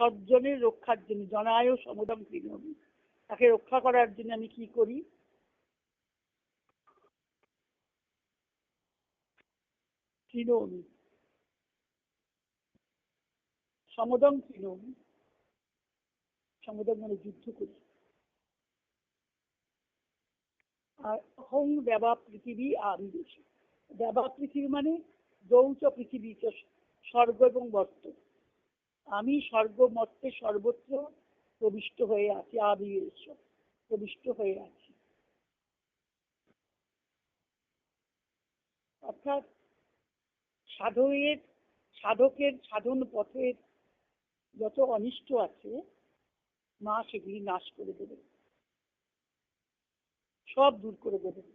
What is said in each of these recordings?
সজ্জনের রক্ষার জন্য, জনায় সমদম তৃণমী তাকে রক্ষা করার জন্য আমি কি করি? তৃণমী সমদম তৃণমী সমদম মানে যুদ্ধ করি। আর অহং দেবা পৃথিবী আবিবেশ দেবা পৃথিবী মানে যৌচ পৃথিবী, স্বর্গ এবং বর্ত আমি স্বর্গ মর্তে সর্বত্র প্রবিষ্ট হয়ে আছি আবিবেশ প্রবিষ্ট হয়ে আছি। অর্থাৎ সাধকের সাধকের সাধন পথের যত অনিষ্ট আছে, মা সেগুলি নাশ করে দেবেন সব দূর করে দেবেন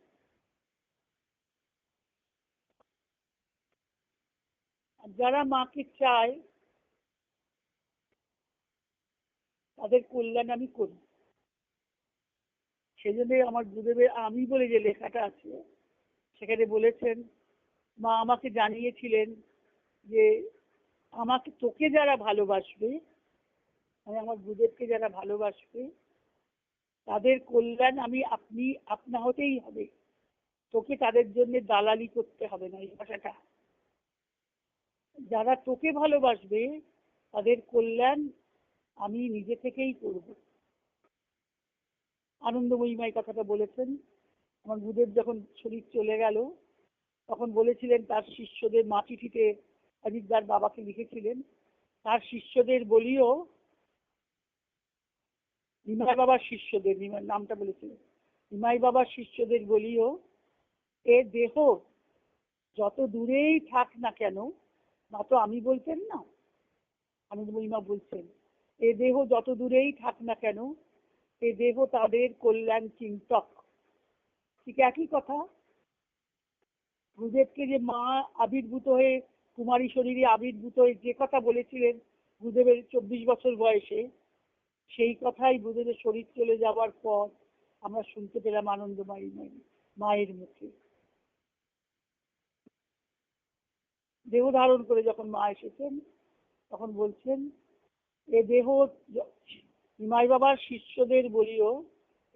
যারা মাকে চায় তাদের কল্যাণ আমি করি। সেজন্য আমার গুরুদেবের আমি বলে যে লেখাটা আছে, সেখানে বলেছেন, মা আমাকে জানিয়েছিলেন যে আমাকে তোকে যারা ভালোবাসবে মানে আমার গুরুদেবকে যারা ভালোবাসবে, তাদের কল্যাণ আমি আপনি, আপনা হতেই হবে। তোকে তাদের জন্য দালালি করতে হবে না। এই ভাষাটা যারা তোকে ভালোবাসবে, তাদের কল্যাণ আমি নিজে থেকেই করব। আনন্দময়ীমাই কথাটা বলেছেন। আমার গুরুদেব যখন শরীর চলে গেল, তখন বলেছিলেন তার শিষ্যদের মা চিঠিতে অজিতদার বাবাকে লিখেছিলেন, তার শিষ্যদের বলিও নিমাই বাবার শিষ্যদের নিমাই নামটা বলেছিলেন, নিমাই বাবার শিষ্যদের বলিও, এ দেহ যত দূরেই থাক না কেন মা তো আমি বলছেন না? আনন্দময়ীমা বলছেন এ দেহ যত দূরেই থাক না কেন, এ দেহ তাদের কল্যাণ চিন্তক। ঠিক একই কথা। গুরুদেবকে যে মা আবির্ভূত হয়ে, কুমারী শরীরে আবির্ভূত হয়ে যে কথা বলেছিলেন গুরুদেবের চব্বিশ বছর বয়সে, সেই কথাই গুরুদেবের শরীর চলে যাওয়ার পর আমরা শুনতে পেলাম আনন্দময়ী মায়ের মুখে। দেহ ধারণ করে যখন মা এসেছেন, তখন বলছেন এ দেহ নিমাই বাবার শিষ্যদের বলিও,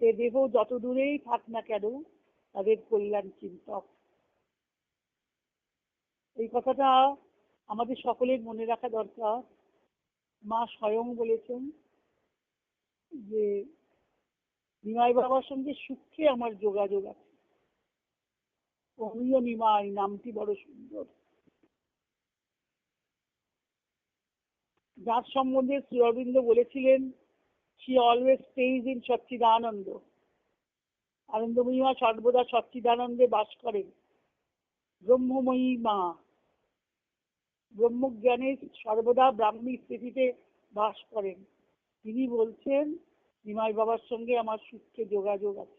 এ দেহ যত দূরেই থাক না কেন, তাদের কল্যাণ চিন্তক। এই কথাটা আমাদের সকলের মনে রাখা দরকার। মা স্বয়ং বলেছেন যে নিমাই বাবার সঙ্গে সুখে আমার যোগাযোগ আছে। অমীয় নিমাই নামটি বড় সুন্দর। যার সম্বন্ধে শ্রী অরবিন্দ বলেছিলেন she always stays in Sachchidananda Anandamayi Ma সর্বদা সচ্চিদানন্দে বাস করেন। ব্রহ্মময়ী মা। ব্রহ্মজ্ঞানের সর্বদা ব্রাহ্মী স্থিতিতে বাস করেন। তিনি বলছেন, নিমাই বাবার সঙ্গে আমার সূত্রে যোগাযোগ আছে।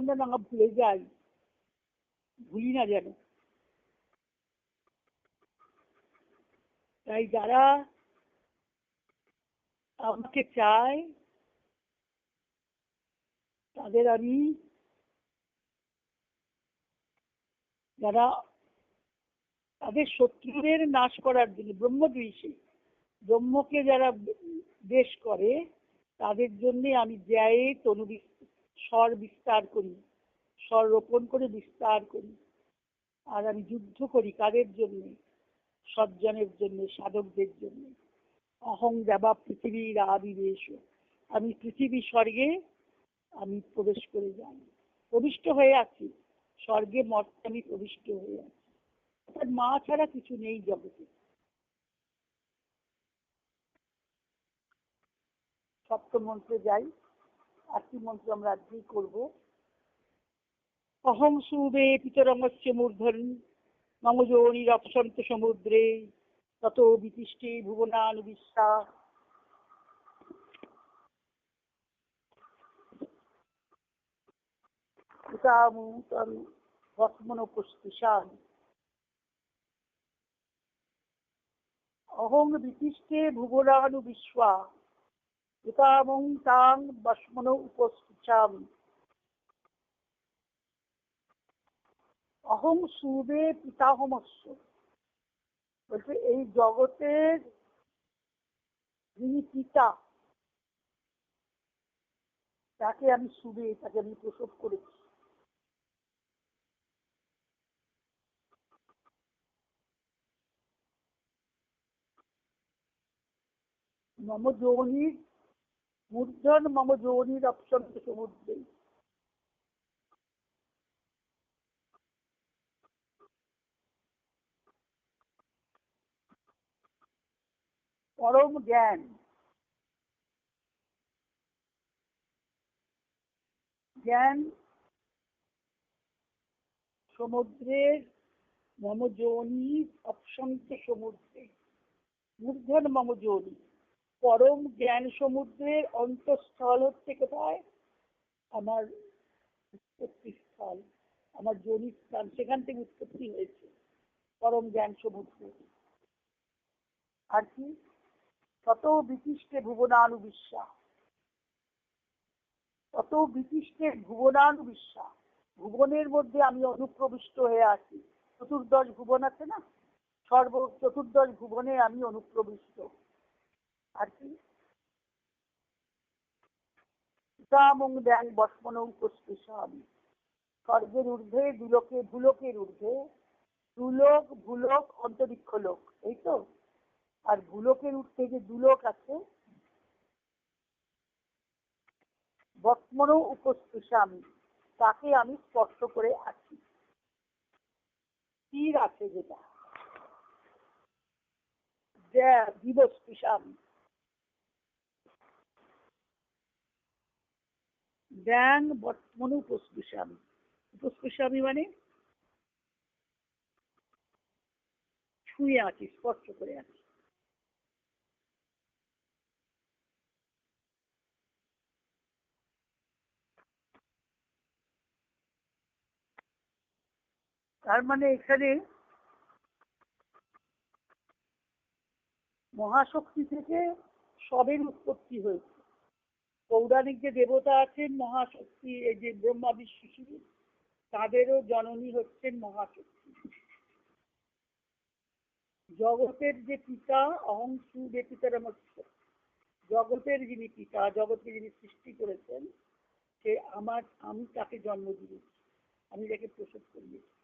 আমরা না ভুলে যাই ভুলি না যেন। তাই যারা আমাকে চায়, তাদের আমি যারা তাদের শত্রুদের নাশ করার জন্য ব্রহ্মদ্বেষী ব্রহ্মকে যারা দেশ করে, তাদের জন্য আমি জ্যায়ে তনু স্বর বিস্তার করি। স্বর রোপণ করে বিস্তার করি। আর আমি যুদ্ধ করি কাদের জন্য? সজ্জনের জন্য, সাধকদের জন্য। অহং দেবা পৃথিবীর আবিবেশ। আমি পৃথিবী স্বর্গে আমি প্রবেশ করে যাই। প্রবিষ্ট হয়ে আছি। স্বর্গে মর্তে আমি প্রবিষ্ট হয়ে আছি। অর্থাৎ মা ছাড়া কিছু নেই জগতে। সপ্তম মন্ত্রে যাই। আটটি মন্ত্র আমরা আজকেই করব। অহং সুবে পিতরঙ্গস্য মূর্ধন মম যোনিরপসন্ত সমুদ্রে তত বিতিষ্ঠে ভুবনানুবিশ্বা উতামুতরু ভস্মনোপস্পৃশান অহং বিতিষ্ঠে ভুবনানু বিশ্বা উতামং তাং বস্মনো উপস্পৃশামি অহং সুবে পিতাহমস্য বলছে, এই জগতের যিনি পিতা, তাকে আমি সুবে, তাকে আমি প্রসব করেছি। মম যোনির, মূর্ধন মম যোনির অপশন্ত সমুদ্রে পরম জ্ঞান। জ্ঞান সমুদ্রের মম যোনি অপশন্ত সমুদ্রে। মূর্ধন মম যোনি পরম জ্ঞান সমুদ্রের অন্তঃস্থল হচ্ছে কোথায়? আমার উৎপত্তি স্থল। আমার যোনি স্থান সেখান থেকে উৎপত্তি হয়েছে। পরম জ্ঞান সমুদ্র। আর কি? তত বিশিষ্টে ভুবনানুবিশ্বা তত বিশিষ্টে ভুবনানুবিশ্বা ভুবনের মধ্যে আমি অনুপ্রবিষ্ট হয়ে আছি। চতুর্দশ ভুবন আছে না? সর্ব চতুর্দশ ভুবনে আমি অনুপ্রবিষ্ট। আর কি? সীতামং দেন বসমন উপস্পৃশামি স্বর্গের ঊর্ধ্বে দুলোকে ভুলোকের ঊর্ধ্বে। দুলোক ভুলোক, অন্তরিক্ষ লোক। এই তো? আর ভুলোকের উঠতে যে দুলোক আছে বর্তমান উপস্পৃশামি তাকে আমি স্পর্শ করে আছি তীর আছে যেটা। দিবস্পৃশামি জ্ঞান বর্তমান উপস্পৃশামি উপস্পৃশামি মানে ছুঁয়ে আছি স্পর্শ করে আছি তার মানে এখানে মহাশক্তি থেকে সবের উৎপত্তি হয়েছে। পৌরাণিক যে দেবতা আছেন মহাশক্তি, এই যে ব্রহ্মা, বিষ্ণু তাদেরও জননী হচ্ছেন মহাশক্তি। জগতের যে পিতা অহংসু ব্যতীতরমস্য জগতের যিনি পিতা, জগৎকে যিনি সৃষ্টি করেছেন, সে আমার, আমি তাকে জন্ম দিয়েছি। আমি তাকে প্রসব করিয়েছি।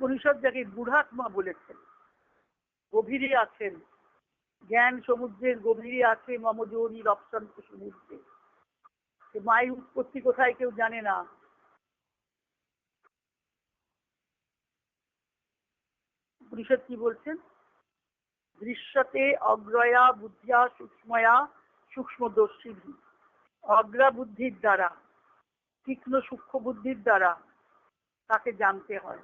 উপনিষদ যাকে বুড়াত্মা বলেছেন। গভীরে আছেন। জ্ঞান সমুদ্রের গভীরে আছে মমজৌরি রপসন্ত সমুদ্রে। মায়ের উৎপত্তি কোথায় কেউ জানে না। উপনিষদ কি বলছেন? দৃশ্যতে অগ্রয়া বুদ্ধিয়া সূক্ষ্ময়া সূক্ষ্মদর্শী অগ্রা বুদ্ধির দ্বারা, তীক্ষ্ণ সূক্ষ্ম বুদ্ধির দ্বারা তাকে জানতে হয়।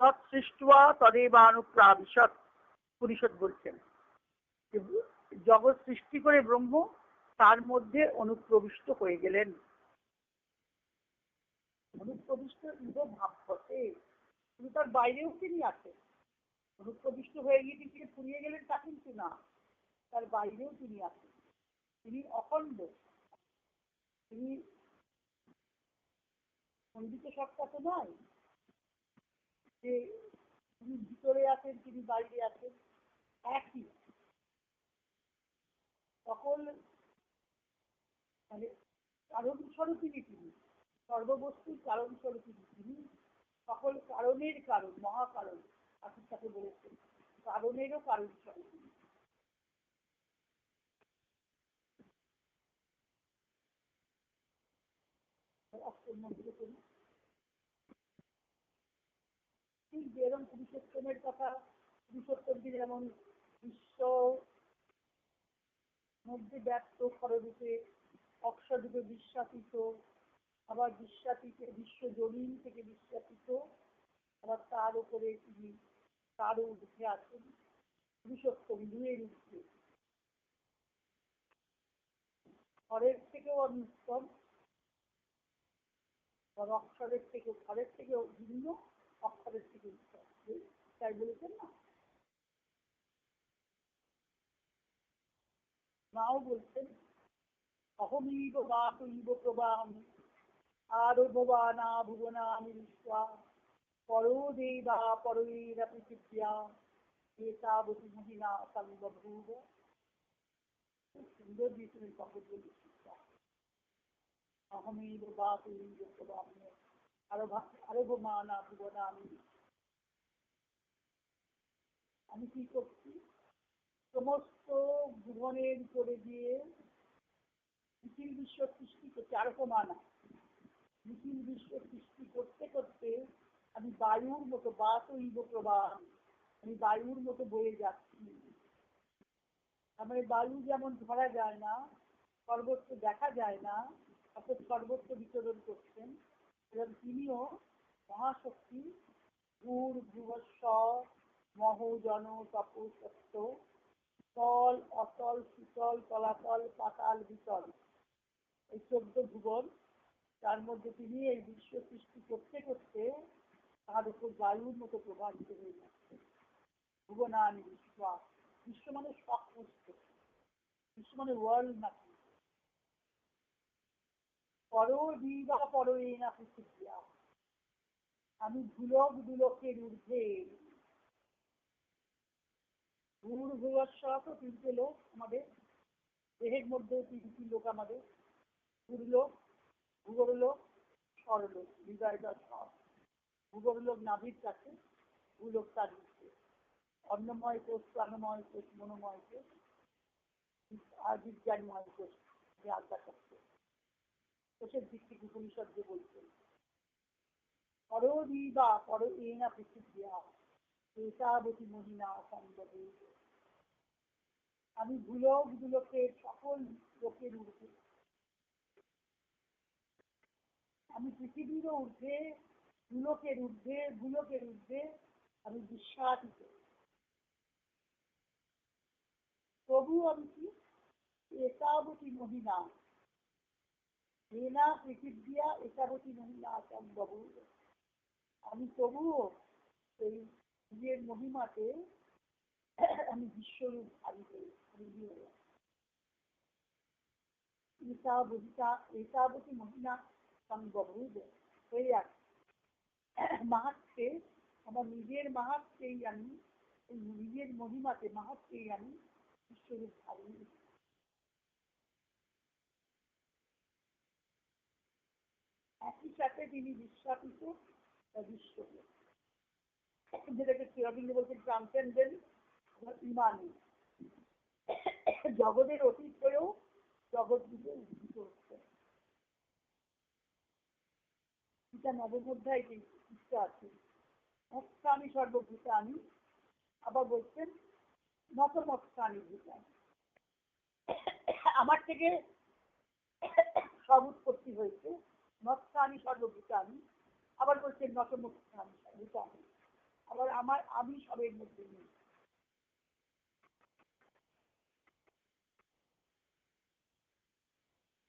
জগৎ সৃষ্টি করে ব্রহ্ম, তার মধ্যে অনুপ্রবিষ্ট হয়ে গেলেন। অনুপ্রবিষ্ট ভাবতে কিন্তু তার বাইরেও তিনি আছেন। অনুপ্রবিষ্ট হয়ে গিয়ে তিনি ফুরিয়ে গেলেন তা কিন্তু না। তার বাইরেও তিনি আছেন। তিনি অখণ্ড। তিনি খণ্ডিত সত্তা তো নয়। যে তিনি ভিতরে আছেন তিনি বাইরে আছেন, একই। সকল মানে কারণ স্বরূপিনী তিনি। সর্ববস্তুর কারণ স্বরূপিনী তিনি সকল কারণের কারণ, মহাকারণ, আপনি তাকে বলেছেন। কারণেরও কারণ স্বরূপিনী অষ্টম মন্ত্র করি ঠিক যেরকম পুরুষোত্তমের কথা পুরুষোত্তমকে যেমন বিশ্ব মধ্যে ব্যক্ত খররূপে অক্ষরূপে বিশ্বাসিত, আবার বিশ্বাসিত, বিশ্ব জমিন থেকে বিশ্বাসিত, আবার তার উপরে তিনি তারও উঠে আছেন পুরুষোত্তম দুয়ের উঠে ঘরের থেকেও অনুত্তম অক্ষরের থেকেও, ঘরের থেকেও ভিন্ন। অক্ষরের উত্তর তাই বলেছেন? না মাও বলছেন, অহমীব বাতৈব প্রবাম আরভবানা ভুবনানি বিশ্বা পরো দেবা মহিলা সুন্দর দিয়েছিলেন কবর অহমীব বাতৈব প্রবাম আরভমানা ভুবনানি আমি আমি কি করছি? সমস্ত ভুবনের উপরে দিয়ে নিখিল বিশ্ব সৃষ্টি করছে। আরভমানা নিখিল বিশ্ব সৃষ্টি করতে করতে আমি বায়ুর মতো বাতৈব প্রবাহ আমি বায়ুর মতো বয়ে যাচ্ছি। আমার বায়ু যেমন ধরা যায় না সর্বত্র দেখা যায় না, অর্থাৎ সর্বত্র বিচরণ করছেন। এবং তিনিও মহাশক্তি ভূর ভুবস্ব, মহজন তপসত্য তল, অতল, শীতল, তলাতল, পাতাল, বিতল। এই চোদ্দ ভুবন তার মধ্যে তিনি এই বিশ্ব সৃষ্টি করতে করতে তার উপর বায়ুর মতো প্রভাবিত হয়ে যাচ্ছে। ভুবনানি, বিশ্ব বিশ্ব মানে সমস্ত বিশ্ব মানে ওয়ার্ল্ড নাকি পর দিবা পর না পৃথিবীয়া। আমি ধুলক দুলকের ঊর্ধ্বে। ভূর ভুবস্ব তো তিনটে লোক আমাদের। দেহের মধ্যে তিনটি লোক আমাদের। ভূরলোক ভূগোরলোক স্বরলোক হৃদয়টা সব ভূগোরলোক নাভির কাছে, ভূলোক তার নিচে। অন্নময় কোষ, প্রাণময় কোষ, মনোময় কোষ আর বিজ্ঞানময় কোষ, যে আজ্ঞা কোষের থেকে উপনিষদ যে পরদি বা এতাবতী মহিলা সম্ভবে আমি ভুলক দুলকের সকল লোকের ঊর্ধ্বে। আমি পৃথিবীরও ঊর্ধ্বে, ভুলকের ঊর্ধ্বে ভুলকের ঊর্ধ্বে আমি বিশ্বাসিত। তবু আমি কি? একাবতী মহিলা এনা পৃথিবীয়া একাবতী মহিলা সম্ভব আমি তবুও এই নিজের মহিমাতে আমি বিশ্বরূপ এতাবতী মহিলা হয়ে যাচ্ছে মাহাত্মে, আমার নিজের মাহাত্মেই আমি, নিজের মহিমাতে মাহাত্মেই আমি বিশ্বরূপ ধারণ একই সাথে তিনি বিশ্বাসিত বিশ্বকে যেটাকে বলছেন ইমানি। জগতের অতীত হয়েও জগৎ দিকে উদ্ভূত হচ্ছে। ইচ্ছা আছে মৎস্যানি সর্বভূতানি আবার বলছেন নতমৎস্যানি ভূতানি আমার থেকে সব উৎপত্তি হয়েছে। মৎস্যানি সর্বভূতানি আবার বলছেন নতমৎস্যানি ভূতানি আবার আমার আমি সবের মধ্যে নেই।